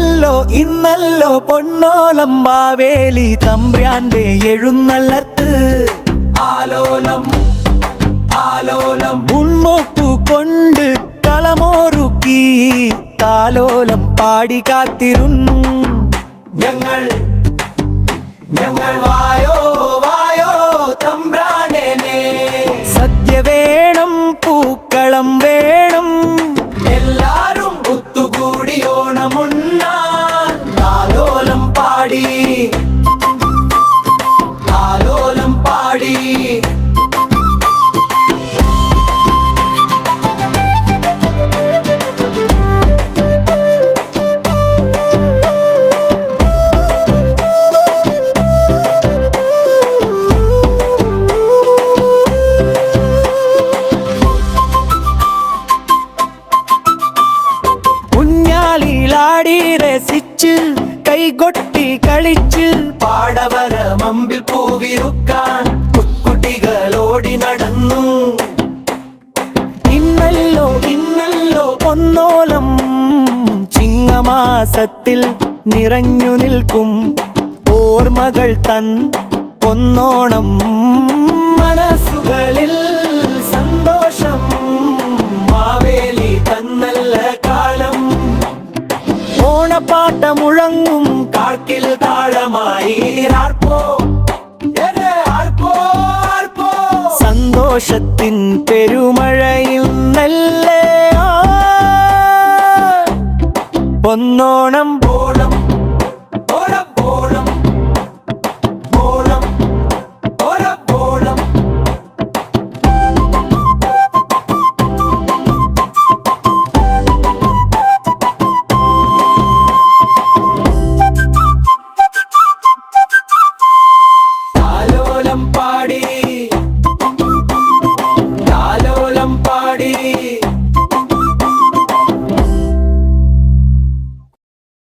വന്നല്ലോ ഇന്നല്ലോ പൊന്നോലം മാവേലി തമ്പ്രാന്റെ എഴുന്നള്ളത്ത്. ആലോലം ആലോലം. മുൻമോപ്പു കൊണ്ട് കളമോറുക്കി താലോലം പാടി കാത്തിരുന്നു. ഞങ്ങൾ ഞങ്ങൾ വായോ കുഞ്ഞാലിലാടി രസിച്ച് കൈകൊട്ടി കളിച്ച്. പാടവര മമ്പിൽ പൂവിരുക്കാൻ കുട്ടികളോടി നടന്നു. ഇന്നല്ലോ ഇന്നല്ലോ ഒന്നോലം ചിങ്ങമാസത്തിൽ നിറഞ്ഞു നിൽക്കും ഓർമ്മകൾ തൻ പൊന്നോണം. മനസ്സുകളിൽ ഓണപ്പാട്ട മുഴങ്ങും കാക്കിൽ ആർപ്പോ? സന്തോഷത്തിൻ പെരുമഴയിൽ നല്ല ഒന്നോണം